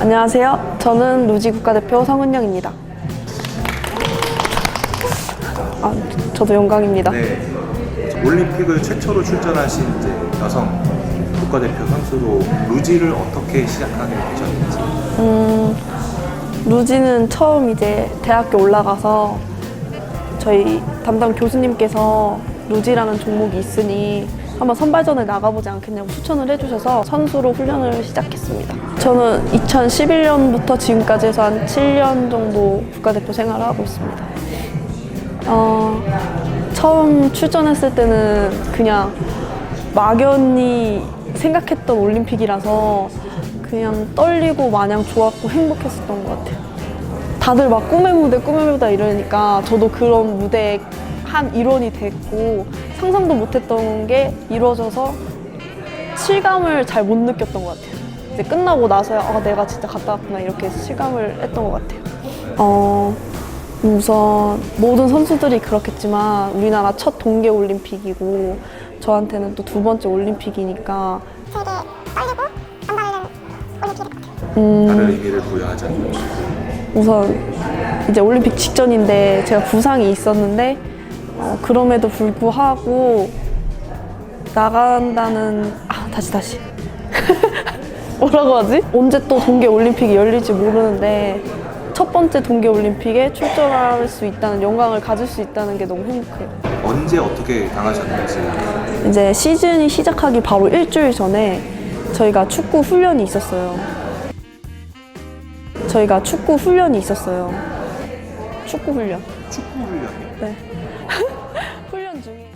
안녕하세요. 저는 루지 국가대표 성은영입니다. 아, 저도 영광입니다. 네. 올림픽을 최초로 출전하신 이제 여성 국가대표 선수로 루지를 어떻게 시작하게 되셨는지. 음, 루지는 처음 이제 대학교 올라가서 저희 담당 교수님께서 루지라는 종목이 있으니 한번 선발전에 나가보지 않겠냐고 추천을 해주셔서 선수로 훈련을 시작했습니다. 저는 2011년부터 지금까지 해서 한 7년 정도 국가대표 생활을 하고 있습니다. 어, 처음 출전했을 때는 그냥 막연히 생각했던 올림픽이라서 그냥 떨리고 마냥 좋았고 행복했었던 것 같아요. 다들 막 꿈의 무대, 꿈의 무대 이러니까 저도 그런 무대의 한 일원이 됐고 상상도 못했던 게 이루어져서 실감을 잘 못 느꼈던 것 같아요. 이제 끝나고 나서야 아, 내가 진짜 갔다 왔구나 이렇게 실감을 했던 것 같아요. 어, 우선 모든 선수들이 그렇겠지만 우리나라 첫 동계 올림픽이고 저한테는 또 두 번째 올림픽이니까 되게 떨리고 안 달리는 올림픽일 것 같아요. 음, 다른 의미를 부여하자면. 우선 이제 올림픽 직전인데 제가 부상이 있었는데 어, 그럼에도 불구하고 나간다는 아 다시 다시 뭐라고 하지? 언제 또 동계 올림픽이 열릴지 모르는데 첫 번째 동계 올림픽에 출전할 수 있다는 영광을 가질 수 있다는 게 너무 행복해요. 언제 어떻게 당하셨는지. 이제 시즌이 시작하기 바로 일주일 전에 저희가 축구 훈련이 있었어요. 저희가 축구 훈련이 있었어요. 축구 훈련. 축구 훈련이요? 네. 훈련 중이에요.